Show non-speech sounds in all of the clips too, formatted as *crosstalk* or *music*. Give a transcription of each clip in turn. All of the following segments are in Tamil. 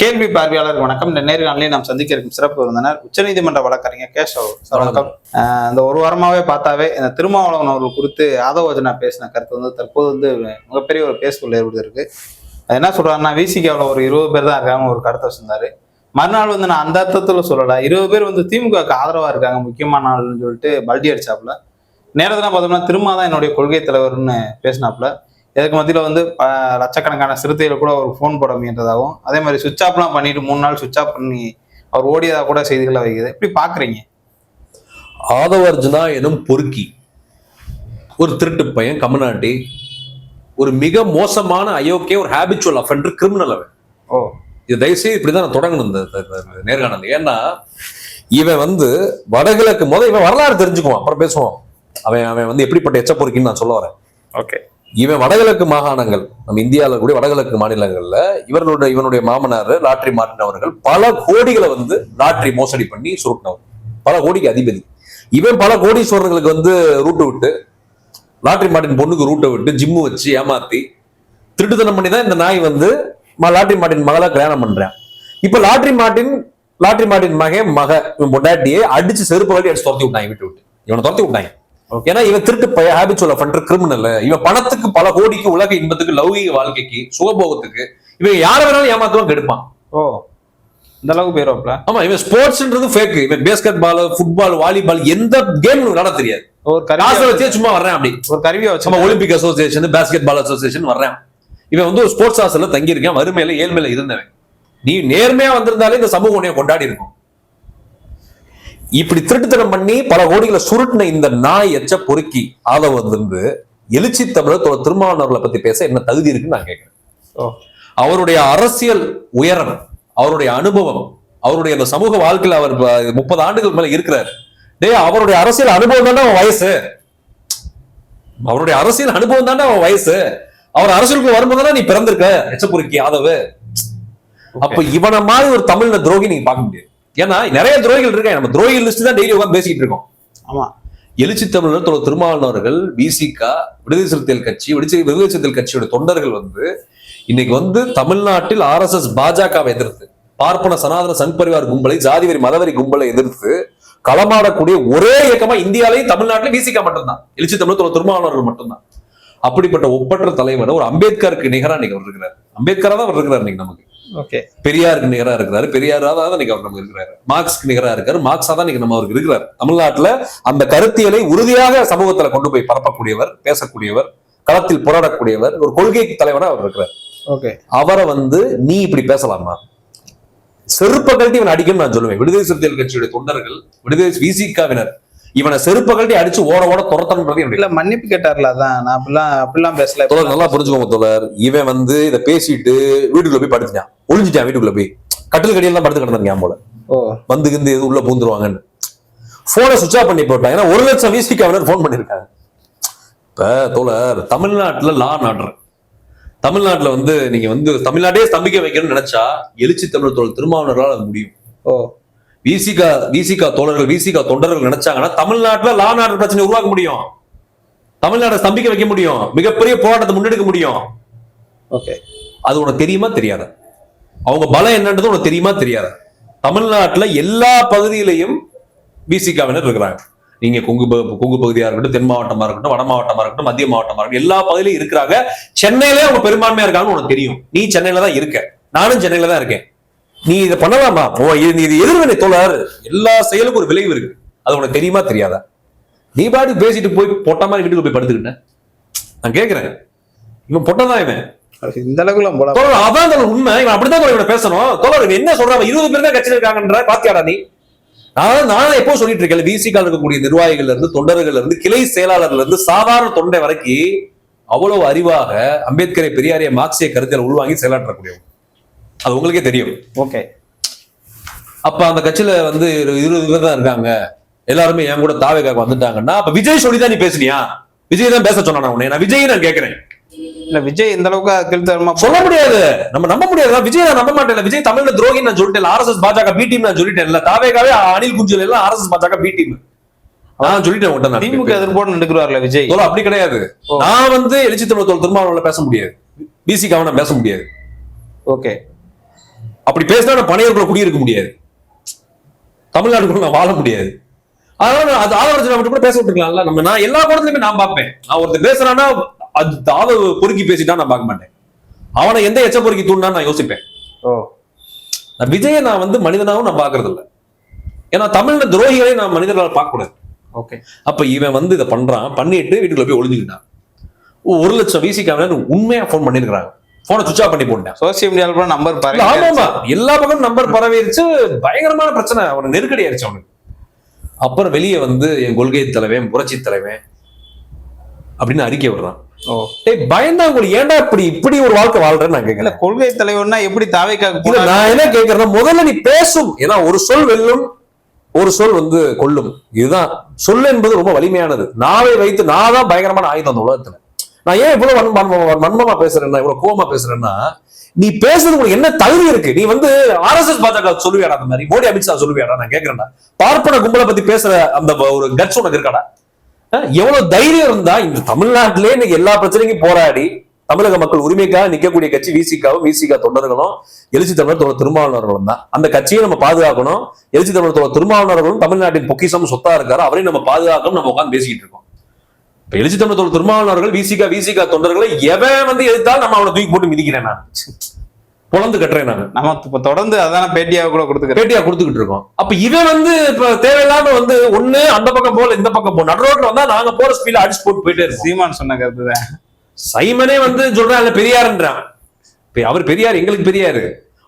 கேள்வி பார்வையாளர் வணக்கம். இந்த நேர்காணலில் நாம் சந்திக்க இருக்கும் சிறப்பு விருந்தினர் உச்சநீதிமன்ற வழக்கறிஞர் கேசவ் சார் வணக்கம். இந்த ஒரு வாரமாவே பார்த்தாவே இந்த திருமாவளவன் அவர்கள் குறித்து ஆதவஜனா பேசின கருத்து வந்து தற்போது வந்து மிகப்பெரிய ஒரு பேசுபொருள் ஏற்படுத்திருக்கு அது என்ன சொல்றாருன்னா விசிகாவில் ஒரு இருபது பேர் தான் இருக்காங்க ஒரு கருத்தை வச்சிருந்தாரு. மறுநாள் வந்து நான் அந்த அர்த்தத்துல சொல்லல. இருபது பேர் வந்து திமுகவுக்கு ஆதரவா இருக்காங்க முக்கியமான ஆளுன்னு சொல்லிட்டு பல்டி அடிச்சாப்புல. நேரத்தில் பார்த்தோம்னா திருமா தான் என்னுடைய கொள்கை தலைவர்னு பேசினாப்புல. இதுக்கு மத்தியில் வந்து லட்சக்கணக்கான சிறுத்தைகள் கூட ஒரு ஃபோன் போட முயன்றதாகவும் அதே மாதிரி சுவிட்ச் ஆஃப்லாம் பண்ணிட்டு மூணு நாள் சுவிட்ச் ஆஃப் பண்ணி அவர் ஓடியதா கூட செய்திகளை வைக்குது. எப்படி பாக்குறீங்க? ஆதவர்ஜுனா எனும் பொறுக்கி ஒரு திருட்டு பையன் கமநாட்டி ஒரு மிக மோசமான அயோக்கிய ஒரு ஹேபிச்சுவல் அஃபெண்டர் கிரிமினல் அவன். ஓ. இது தயவுசெய்து இப்படிதான் நான் தொடங்கணும் இந்த நேர்காணல். ஏன்னா இவன் வந்து வடகிழக்கு முத இவன் வரலாறு தெரிஞ்சுக்குவான் அப்புறம் பேசுவோம். அவன் அவன் வந்து எப்படிப்பட்ட எச்ச பொறுக்கின்னு நான் சொல்ல வரேன். ஓகே. இவன் வடகிழக்கு மாகாணங்கள் நம்ம இந்தியாவில் கூட வடகிழக்கு மாநிலங்கள்ல இவர்களுடைய இவனுடைய மாமனார் லாட்ரி மாட்டினவர்கள் பல கோடிகளை வந்து லாட்ரி மோசடி பண்ணி சுருட்டினவர். பல கோடிக்கு அதிபதி. இவன் பல கோடீஸ்வரர்களுக்கு வந்து ரூட்டு விட்டு லாட்ரி மாட்டின் பொண்ணுக்கு ரூட்டை விட்டு ஜிம்மு வச்சு ஏமாத்தி திருட்டுத்தனம் பண்ணி தான் இந்த நாய் வந்து லாட்ரி மாட்டின் மகளை கல்யாணம் பண்றேன். இப்ப லாட்ரி மாட்டின் லாட்ரி மாட்டின் மகன் மக இவன் பொண்டாட்டியை அடிச்சு செருப்பு வழி அடிச்சு துரத்தி விட்டாங்க வீட்டு விட்டு. இவனை துரத்தி விட்டாங்க ஏன்னா இவன் திருட்டு பைய ஹேபிச்சுவல் பண்ற கிரிமினல் இவன் பணத்துக்கு பல கோடிக்கு உலக இன்பத்துக்கு லௌகிக வாழ்க்கைக்கு சுகபோகத்துக்கு இவன் யாரை வேணாலும் ஏமாத்துவான் கெடுப்பான். ஓ. இந்த அளவுக்கு போயிருவாப்ல ஆமா இவன் ஸ்போர்ட்ஸ்ன்றது ஃபேக் இவன் பேஸ்கெட் பால் ஃபுட்பால் வாலிபால் எந்த கேம் விளையாட தெரியாது. ஒரு காசை வச்சே சும்மா வர்றேன் அப்படி. ஒரு கருவியை வச்சு Olympic association basketball association வர்றேன். இவன் வந்து ஒரு ஸ்போர்ட்ஸ் ஹாஸ்டல்ல தங்கியிருக்கேன் வறுமையில ஏழ்மையில இருந்தவன். நீ நேர்மையா வந்திருந்தாலே இந்த சமூகம் உன்னைய கொண்டாடி இருக்கும். இப்படி திருட்டுத்தனம் பண்ணி பல கோடிகளை சுருட்டின இந்த நாய் எச்ச பொறுக்கி. ஆதவ வந்து எழுச்சி தமிழர் திருமாவளவர்களை பத்தி பேச என்ன தகுதி இருக்குன்னு நான் கேட்கிறேன். அவருடைய அரசியல் உயரம் அவருடைய அனுபவம் அவருடைய அந்த சமூக வாழ்க்கையில அவர் முப்பது ஆண்டுகள் மேல இருக்கிறார். டேய் அவருடைய அரசியல் அனுபவம் தானே அவன் வயசு. அவருடைய அரசியல் அனுபவம் தானே அவன் வயசு. அவர் அரசியலுக்கு வரும்போது நீ பிறந்திருக்க எச்சப்புரிக்கி யாதவ் அப்ப இவனை மாதிரி ஒரு தமிழ்ல துரோகி நீங்க பார்க்க முடியாது. ஏன்னா நிறைய துரோகிகள் இருக்காங்க. நம்ம துரோகிகள் லிஸ்ட் தான் டெய்லி உட்காந்து பேசிட்டு இருக்கோம். ஆமா. எழுச்சி தமிழர் திருமாவளவர்கள் விசிகா விடுதலை சிறுத்தைகள் கட்சி விடுதலை விடுதலை சிறுத்தைகள் கட்சியோட தொண்டர்கள் வந்து இன்னைக்கு வந்து தமிழ்நாட்டில் ஆர்எஸ்எஸ் பாஜகவை எதிர்த்து பார்ப்பன சனாதன சங் பரிவார் கும்பலை ஜாதிவரி மதவரி கும்பலை எதிர்த்து களமாடக்கூடிய ஒரே இயக்கமா இந்தியாலையும் தமிழ்நாட்டிலும் விசிகா மட்டும்தான். எழுச்சி தமிழர் திருமாவளவர்கள் மட்டும்தான். அப்படிப்பட்ட ஒப்பற்ற தலைவர் ஒரு அம்பேத்கருக்கு நிகரா இன்னைக்கு அவர் இருக்கிறார். அம்பேத்கரா தான் அவர் இருக்கிறார் இன்னைக்கு நமக்கு. ஓகே பெரியாருக்கு நிகரா இருக்கிறாரு. பெரியாரா தான் இன்னைக்கு அவர் நமக்கு இருக்கிறாரு. மார்க்ஸ்க்கு நிகரா இருக்காரு. மார்க்ஸா தான் இன்னைக்கு நம்ம அவருக்கு இருக்கிறார். தமிழ்நாட்டுல அந்த கருத்தியலை உறுதியாக சமூகத்துல கொண்டு போய் பரப்பக்கூடியவர் பேசக்கூடியவர் களத்தில் போராடக்கூடியவர் ஒரு கொள்கை தலைவரா அவர் இருக்கிறார். ஓகே அவரை வந்து நீ இப்படி பேசலாமா? செருப்ப கழட்டி இவன் அடிக்கணும்னு நான் சொல்லுவேன். விடுதலை சிறுத்தைகள் கட்சியுடைய தொண்டர்கள் விடுதலை விசிகாவினர் இவனை செருப்ப கழட்டி அடிச்சு ஓட ஓட துரத்தன்றது இல்ல மன்னிப்பு கேட்டார்ல அதான். நான் அப்படிலாம் அப்படிலாம் பேசல. நல்லா புரிஞ்சுக்கோங்க தோழர். இவன் வந்து இதை பேசிட்டு வீட்டுக்குள்ள போய் படுத்துட்டான். ஒளிஞ்சிட்டான் வீட்டுக்குள்ள போய். கட்டில் கடியெல்லாம் தான் படுத்து கிடந்திருக்கான் போல. ஓ. வந்து எது உள்ள பூந்துருவாங்கன்னு. போனை சுவிச் ஆஃப் பண்ணி போட்டான் ஏன்னா ஒரு லட்சம் விசிக்காவினர் ஃபோன் பண்ணிருக்காங்க. இப்ப தோழர் தமிழ்நாட்டுல லா ஆர்டர் தமிழ்நாட்டுல வந்து நீங்க வந்து தமிழ்நாட்டே ஸ்தம்பிக்க வைக்கணும்னு நினைச்சா எழுச்சி தமிழ் தோழர் திருமாவளவர்களால் அது முடியும். ஓ. விசிகா விசிகா தோழர்கள் விசிகா தொண்டர்கள் நினைச்சாங்கன்னா தமிழ்நாட்டுல லா ஆர்டர் பிரச்சனை உருவாக்க முடியும். தமிழ்நாட்டை ஸ்தம்பிக்க வைக்க முடியும். மிகப்பெரிய போராட்டத்தை முன்னெடுக்க முடியும். ஓகே. அது உனக்கு தெரியுமா தெரியாத? அவங்க பலம் என்னன்றது உனக்கு தெரியுமா தெரியாது? தமிழ்நாட்டுல எல்லா பகுதியிலையும் பிசிகாவினர் இருக்கிறாங்க. நீங்க கொங்கு ப- கொங்கு பகுதியா இருக்கட்டும் தென் மாவட்டமா இருக்கட்டும் வட மாவட்டமா இருக்கட்டும் மத்திய மாவட்டமா இருக்கட்டும் எல்லா பகுதியிலும் இருக்கிறாங்க. சென்னையிலே அவங்க பெரும்பான்மையா இருக்காங்கன்னு உனக்கு தெரியும். நீ சென்னையில தான் இருக்க. நானும் சென்னையில தான் இருக்கேன். நீ இதை பண்ணலாமா? ஓ இது நீ இது எதிர்வினை தோழர். எல்லா செயலுக்கும் ஒரு விளைவு இருக்கு. அது உனக்கு தெரியுமா தெரியாதா? நீ பாட்டு பேசிட்டு போய் பொட்ட மாதிரி வீட்டுக்கு போய் படுத்துக்கிட்ட. நான் கேட்கிறேன் இவன் பொட்டதான் இவன். இந்த அளவுக்குலாம் போல தோழர் அதான் தோழர் உண்மை. இவன் அப்படித்தான் தோழர் இவனை பேசணும். தோழர் என்ன சொல்றான்? இருபது பேர் தான் கட்சியில் இருக்காங்கன்ற பாத்தியாடா நீ. நான் நான் எப்போ சொல்லிட்டு இருக்கேன் விசிகால் இருக்கக்கூடிய நிர்வாகிகள்ல இருந்து தொண்டர்கள்ல இருந்து கிளை செயலாளர்ல இருந்து சாதாரண தொண்டை வரைக்கும் அவ்வளவு அறிவாக அம்பேத்கரை பெரியாரிய மார்க்சிய கருத்தில் உள்வாங்கி செயலாற்றக்கூடியவங்க அது உங்களுக்கே தெரியும். ஓகே. அப்ப அந்த கட்சியில வந்து இரு- இருபது பேர் தான் இருக்காங்க. எல்லாருமே என் கூட தாவேக்காக்கு வந்துட்டாங்கன்னா அப்ப விஜய் சொல்லி தான் நீ பேசுனியா? விஜய் தான் பேச சொன்னா உன்னை? நான் விஜய் நான் கேட்கிறேன் இல்ல விஜய் இந்த அளவுக்கு கெழுத்தரமா சொல்ல முடியாது. நம்ம நம்ப முடியாது. விஜய் நான் நம்ப மாட்டேன். விஜய் தமிழ்ல துரோகி நான் சொல்லிட்டேன். ஆர்எஸ்எஸ் பாஜக பி டீம் நான் சொல்லிட்டேன். தாவேகாவே அனில் குஞ்சல் எல்லாம் ஆர்எஸ்எஸ் பாஜக பி டீம் நான் சொல்லிட்டேன் நான். திமுக எதிர்ப்போடு நடக்கிறார்ல விஜய். தோழர் அப்படி கிடையாது. நான் வந்து எழுச்சி தமிழ் தோல் பேச முடியாது. பிசி கவனம் பேச முடியாது. ஓகே. அப்படி பேசினா நான் பனையூருக்குள்ள குடியிருக்க முடியாது. தமிழ்நாட்டுக்குள்ள நான் வாழ முடியாது. அதனால அது ஆதரவு மட்டும் கூட பேச விட்டுருக்கலாம்ல. நம்ம நான் எல்லா படத்துலயுமே நான் பார்ப்பேன். நான் ஒருத்தர் பேசுறான்னா அது ஆதரவு பொறுக்கி பேசிட்டா நான் பார்க்க மாட்டேன். அவனை எந்த எச்ச பொறுக்கி தூண்டா நான் யோசிப்பேன். விஜயை நான் வந்து மனிதனாவும் நான் பார்க்கறது இல்ல ஏன்னா தமிழ்ல துரோகிகளை நான் மனிதர்களால் பார்க்க கூடாது ஓகே. அப்ப இவன் வந்து இதை பண்றான் பண்ணிட்டு வீட்டுக்குள்ள போய் ஒளிஞ்சுக்கிட்டான். ஒரு லட்சம் வீசிக்காம உண்மையா ஃபோன் பண்ணிருக்காங்க போனை சுவிச் ஆஃப் பண்ணி போட்டேன் சோசியல் மீடியால கூட நம்பர் பாருங்க ஆமாமா எல்லா பக்கம் நம்பர் பரவிருச்சு. பயங்கரமான பிரச்சனை. அவனுக்கு நெருக்கடி ஆயிடுச்சு அவனுக்கு. அப்புறம் வெளியே வந்து என் கொள்கை தலைவன் புரட்சி தலைவன் அப்படின்னு அறிக்கை விடுறான். டேய் பயந்தா உங்களுக்கு ஏன்டா இப்படி இப்படி ஒரு வாழ்க்கை வாழ்றேன்னு நான் கேட்கல கொள்கை தலைவர்னா எப்படி தாவைக்காக்கு இல்ல நான் என்ன கேட்கறேன்னா முதல்ல நீ பேசும். ஏன்னா ஒரு சொல் வெல்லும் ஒரு சொல் வந்து கொல்லும். இதுதான். சொல் என்பது ரொம்ப வலிமையானது. நாவை வைத்து நான் தான் பயங்கரமான ஆயுதம் அந்த உலகத்துல. நான் ஏன் இவ்வளவு வன்ம- வன்ம- வன்மமா பேசுறேன்னா இவ்வளவு கோவமா பேசுறேன்னா நீ பேசுறது உனக்கு என்ன தகுதி இருக்கு? நீ வந்து ஆர்எஸ்எஸ் பாஜக சொல்லுவியாடா அந்த மாதிரி? மோடி அமித்ஷா சொல்லுவியாடா? நான் கேக்குறேன்டா பார்ப்பன கும்பலை பத்தி பேசுற அந்த ஒரு கட்ஸ் உனக்கு இருக்காடா? எவ்வளவு தைரியம் இருந்தா இந்த தமிழ்நாட்டிலே இன்னைக்கு எல்லா பிரச்சனைக்கும் போராடி தமிழக மக்கள் உரிமைக்காக நிற்கக்கூடிய கட்சி விசிகாவும் விசிகா தொண்டர்களும் எழுச்சி தமிழர் தோழர் திருமாவளவர்களும் தான். அந்த கட்சியை நம்ம பாதுகாக்கணும். எழுச்சி தமிழர் தோழர் திருமாவளவர்களும் தமிழ்நாட்டின் பொக்கிசம் சொத்தா இருக்காரு. அவரையும் நம்ம பாதுகாக்கணும் நம்ம உட்காந்து பேசிக்கிட்டு இருக்கோம். இப்ப எழுச்சி தமிழர் தோழர் திருமாவளவர்கள் விசிகா விசிகா தொண்டர்களை எவன் வந்து எதிர்த்தாலும் நம்ம அவனை தூக்கி போட்டு மிதிக்கிறேன் நான். பொழந்து கட்டுறேன் நான். நம்ம இப்ப தொடர்ந்து அதான பேட்டியாக கூட கொடுத்துக்கிறேன். பேட்டியா கொடுத்துக்கிட்டு இருக்கோம். அப்ப இவன் வந்து இப்ப தேவையில்லாம வந்து ஒண்ணு அந்த பக்கம் போல இந்த பக்கம் போ நடு ரோட்ல வந்தா நாங்க போற ஸ்பீட்ல அடிச்சு போட்டு போயிட்டே சீமான் சொன்ன கருத்து தான். சைமனே வந்து சொல்றான் இல்ல பெரியாருன்றான் அவர் பெரியார் எங்களுக்கு பெரியாரு.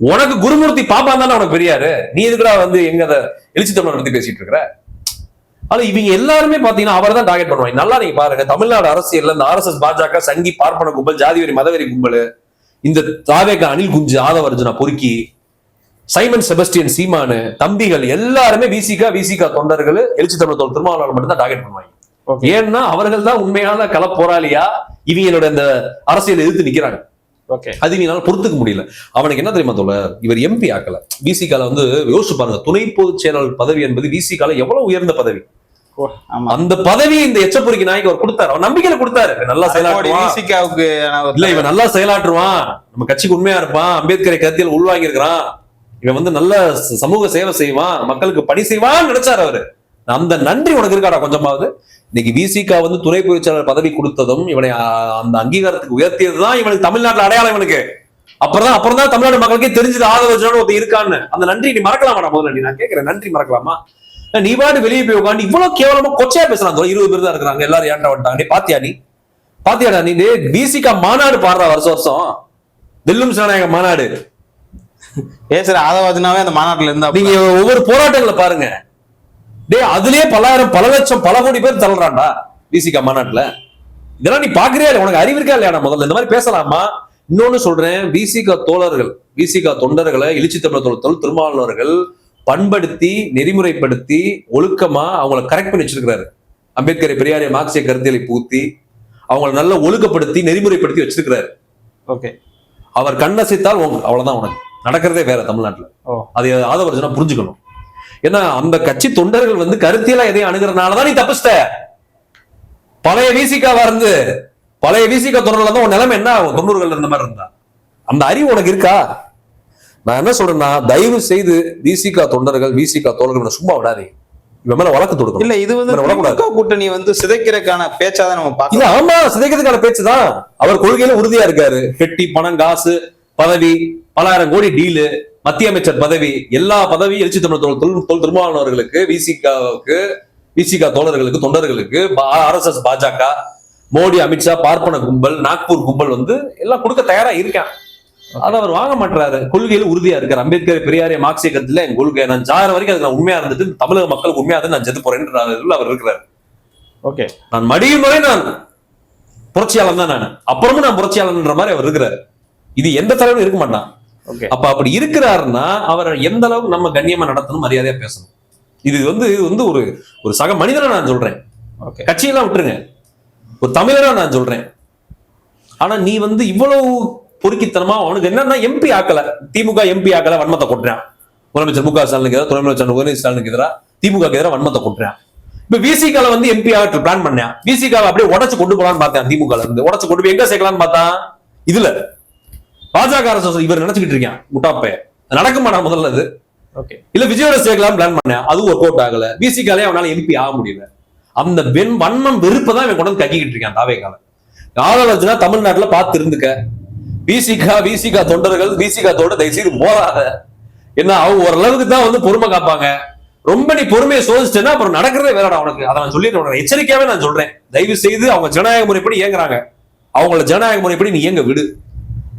உனக்கு குருமூர்த்தி பாப்பா தானே உனக்கு பெரியாரு. நீ எதுக்குடா வந்து எங்க அதை எழுச்சி தமிழர் பத்தி பேசிட்டு இருக்கிற? ஆனா இவங்க எல்லாருமே பாத்தீங்கன்னா அவரை தான் டார்கெட் பண்ணுவாங்க. நல்லா நீங்க பாருங்க தமிழ்நாடு அரசியல்ல இந்த ஆர்எஸ்எஸ் பாஜக சங்கி பார்ப்பன கும்பல் ஜாதிவெறி மதவெறி கும்பல் இந்த தாவேக அனில் குஞ்சு ஆதவர்ஜுனா பொறுக்கி சைமன் செபஸ்டியன் சீமானு தம்பிகள் எல்லாருமே விசிகா விசிகா தொண்டர்கள் எழுச்சி தமிழ் தோழர் திருமாவளவன் மட்டும் தான் டார்கெட் பண்ணுவாங்க ஏன்னா அவர்கள் தான் உண்மையான கள போராளியா இவங்களோட இந்த அரசியல் எதிர்த்து நிக்கிறாங்க. ஓகே அது இவனால பொறுத்துக்க முடியல. அவனுக்கு என்ன தெரியுமா தோல இவர் எம்பி ஆக்கல. விசிகால வந்து யோசிச்சு பாருங்க துணை பொதுச் செயலாளர் பதவி என்பது விசிகால எவ்வளவு உயர்ந்த பதவி? அந்த பதவி இந்த எச்சப்புரிக்கு நாய்க்கு அவர் கொடுத்தாரு. அவர் நம்பிக்கையில கொடுத்தாரு. நல்லா செயலாற்றுவான். விசிகாவுக்கு இல்ல இவன் நல்லா செயலாற்றுவான். நம்ம கட்சிக்கு உண்மையா இருப்பான். அம்பேத்கரை கருத்தியல் உள்வாங்கி இருக்கிறான் இவன் வந்து நல்ல சமூக சேவை செய்வான். மக்களுக்கு பணி செய்வான்னு நினைச்சாரு அவரு. அந்த நன்றி உனக்கு இருக்காடா கொஞ்சமாவது? இன்னைக்கு விசிகா வந்து துணை பொதுச்செயலாளர் பதவி கொடுத்ததும் இவனை அந்த அங்கீகாரத்துக்கு உயர்த்தியதுதான் இவனுக்கு தமிழ்நாட்டுல அடையாளம் இவனுக்கு. அப்புறம் அப்புறம் தான் தமிழ்நாடு மக்களுக்கே தெரிஞ்சது ஆதரவு ஒருத்தர் இருக்கான்னு. அந்த நன்றி நீ மறக்கலாமா முதல்ல? நீ நான் கேட்கிறேன் நன்றி மறக்கலாமா? நீ பாட்டு வெளியே போய் உட்காந்து இவ்வளவு கேவலமா கொச்சையா தோழர். இருபது பேர் தான் இருக்கிறாங்க. எல்லாரும் ஏன்டா வந்துட்டாங்க? நீ பாத்தியா நீ? பாத்தியாடா நீ? விசிகா மாநாடு பாடுற வருஷம் வருஷம். வெல்லும் சனநாயக மாநாடு. பேசுற ஆதவாஜனாவே அந்த மாநாட்டுல இருந்தா நீங்க ஒவ்வொரு போராட்டங்களை பாருங்க. டேய் அதுலயே பல்லாயிரம் பல லட்சம் பல கோடி பேர் தள்ளுறான்டா விசிகா மாநாட்டுல. இதெல்லாம் நீ பாக்குறியா இல்ல உனக்கு அறிவு இருக்கா இல்லையா முதல்ல? இந்த மாதிரி பேசலாமா? இன்னொன்னு சொல்றேன் விசிகா தோழர்கள் விசிகா தொண்டர்களை எழுச்சி தமிழர் தோழர் திருமாவளவர்கள் பண்படுத்தி நெறிமுறைப்படுத்தி ஒழுக்கமா அவங்கள கரெக்ட் பண்ணி வச்சிருக்கிறாரு. அம்பேத்கரை பெரியாரிய மார்க்சிய கருத்தியலை பூத்தி அவங்கள நல்ல ஒழுக்கப்படுத்தி நெறிமுறைப்படுத்தி வச்சிருக்கிறாரு. ஓகே. அவர் கண்ணசைத்தால் அவ்வளவுதான் உனக்கு. நடக்கிறதே வேற தமிழ்நாட்டுல. அதை ஆதவர்ஜனா புரிஞ்சுக்கணும். ஏன்னா அந்த கட்சி தொண்டர்கள் வந்து கருத்தியலா எதையும் அணுகிறனாலதான் நீ தப்பிச்சிட்ட. பழைய விசிகாவா இருந்து பழைய விசிகா தொண்டர்கள் தான் உன் நிலைமை என்ன ஆகும்? தொண்ணூறுகள் இருந்த மாதிரி இருந்தா. அந்த அறிவு உனக்கு இருக்கா? நான் என்ன சொல்றேன்னா தயவு செய்து விசிகா தொண்டர்கள் விசிகா தோழர்கள் சும்மா விடாதீங்க. இவன் மேல வழக்கு தொடுக்கணும். இல்ல இது வந்து கூட்டணி வந்து சிதைக்கிறதுக்கான பேச்சாதான் நம்ம இல்ல பார்க்கலாம் ஆமா சிதைக்கிறதுக்கான பேச்சுதான். அவர் கொள்கையில உறுதியா இருக்காரு. பெட்டி பணம் காசு பதவி பலாயிரம் கோடி டீலு மத்திய அமைச்சர் பதவி எல்லா பதவியும் எழுச்சி தமிழ் தொல் திருமாவளவர்களுக்கு விசிகாவுக்கு விசிகா தோழர்களுக்கு தொண்டர்களுக்கு ஆர்எஸ்எஸ் பாஜக மோடி அமித்ஷா பார்ப்பன கும்பல் நாக்பூர் கும்பல் வந்து எல்லாம் கொடுக்க தயாரா இருக்கான். அதை அவர் வாங்க மாட்டாரு கொள்கையில உறுதியா இருக்காரு. அம்பேத்கர் பெரியாரிய மார்க்சிய கருத்துல என் கொள்கை நான் ஜாயிர வரைக்கும் அதுக்கு நான் உண்மையா இருந்துட்டு தமிழக மக்களுக்கு உண்மையா இருந்து நான் செத்து போறேன்ற அவர் இருக்கிறார். ஓகே. நான் மடியும் வரை நான் புரட்சியாளன் தான் நான். அப்புறமும் நான் புரட்சியாளன்ற மாதிரி அவர் இருக்கிறார். இது எந்த தலைவரும் இருக்க மாட்டான். ஓகே. அப்ப அப்படி இருக்கிறாருன்னா அவர் எந்த அளவுக்கு நம்ம கண்ணியமா நடத்தணும் மரியாதையா பேசணும்? இது வந்து இது வந்து ஒரு ஒரு சக மனிதனா நான் சொல்றேன். ஓகே. கட்சியெல்லாம் விட்டுருங்க. ஒரு தமிழனா நான் சொல்றேன். ஆனா நீ வந்து இவ்வளவு பொறுக்கித்தனமா அவனுக்கு என்னன்னா எம்பி ஆக்கல. திமுக எம்பி ஆக்கல வன்மத்தை கொட்டுறான். முதலமைச்சர் மு க ஸ்டாலினுக்கு எதிராக துணை முதலமைச்சர் உதயநிதி ஸ்டாலினுக்கு எதிராக திமுக எதிராக வன்மத்தை கொட்டுறான். இப்ப விசிகால வந்து எம்பி ஆக பிளான் பண்ணேன். விசிகாவை அப்படியே உடச்சு கொண்டு போலான்னு பார்த்தேன் திமுக இருந்து. உடச்சு கொண்டு போய் எங்க சேர்க்கலாம்னு பார்த்தா? இதுல. பாஜக அரசு இவர் நினைச்சுக்கிட்டு இருக்கான் முட்டாப்பே நடக்குமாடா முதல்ல அது. ஓகே இல்ல விஜயோட சேர்க்கலாம் பிளான் பண்ணேன். அது ஒர்க் அவுட் ஆகல. பிசிகாலே அவனால எம்பி ஆக முடியல. அந்த வெண் வன்மம் வெறுப்பை தான் இவன் கொண்டு வந்து கக்கிக்கிட்டு இருக்கான் தாவே காலம் ஆதரவுனா தமிழ்நாட்டுல பார்த்து இருந்துக்க. பிசிகா விசிகா தொண்டர்கள் விசிகா தோட தயவு செய்து மோதாத என்ன அவங்க ஓரளவுக்கு தான் வந்து பொறுமை காப்பாங்க. ரொம்ப நீ பொறுமையை சோதிச்சிட்டேன்னா அப்புறம் நடக்கிறதே வேறடா உனக்கு. அதை நான் உனக்கு எச்சரிக்கையாவே நான் சொல்றேன். தயவு செய்து அவங்க ஜனநாயக முறைப்படி இயங்குறாங்க. அவங்கள ஜனநாயக முறைப்படி நீ இயங்க விடு.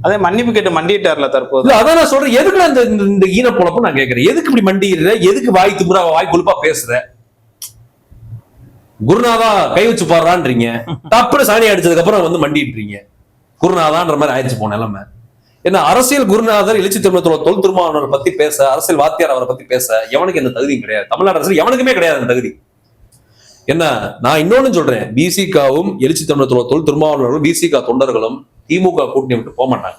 அதே மன்னிப்பு கேட்டு மண்டிட்டார்ல தற்போது. அதான் நான் சொல்றேன். எதுக்கு இந்த இந்த- ஈன பொழப்பு நான் கேட்கறேன் எதுக்கு இப்படி மண்டிடுற எதுக்கு வாய் தும்புற வாய் கொழுப்பா பேசுற? குருநாதா கை வச்சு பாடுறான்றீங்க. *laughs* தப்புன்னு சாணி அடிச்சதுக்கு அப்புறம் வந்து மண்டிட்டுறீங்க குருநாதான்ற மாதிரி ஆயிடுச்சு போன நிலைமை. என்ன அரசியல் குருநாதர் எழுச்சி திருமணத்தோட தொல் திருமாவனரை பத்தி பேச அரசியல் வாத்தியார் அவரை பத்தி பேச எவனுக்கு எந்த தகுதியும் கிடையாது. தமிழ்நாடு அரசு எவனுக்குமே கிடையாது அந்த தகுதி. என்ன நான் இன்னொன்னு சொல்றேன். பிசிகாவும் எழுச்சி திருமணத்தோட தொல் திருமாவளவரும் பிசிகா தொண்டர்களும் திமுக கூட்டணி விட்டு போக மாட்டாங்க.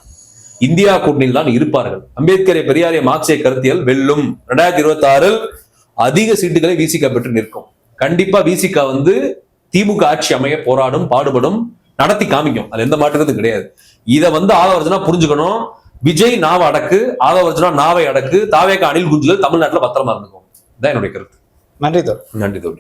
இந்தியா கூட்டணியில் தான் இருப்பார்கள். அம்பேத்கரை பெரியாரிய மார்க்சிய கருத்தியல் வெல்லும். ரெண்டாயிரத்தி இருபத்தி ஆறில் அதிக சீட்டுகளை விசிகா பெற்று நிற்கும். கண்டிப்பா விசிகா வந்து திமுக ஆட்சி அமைய போராடும் பாடுபடும். நடத்தி காமிக்கும். அது எந்த மாற்றத்துக்கும் கிடையாது. இதை வந்து ஆதவர்ஜனா புரிஞ்சுக்கணும். விஜய் நாவை அடக்கு ஆதவர்ஜனா நாவை அடக்கு தாவேக்கா அணில் குஞ்சுகள் தமிழ்நாட்டுல பத்திரமா இருந்துக்கும் இதான் என்னுடைய கருத்து. நன்றி தோழர் நன்றி தோழி.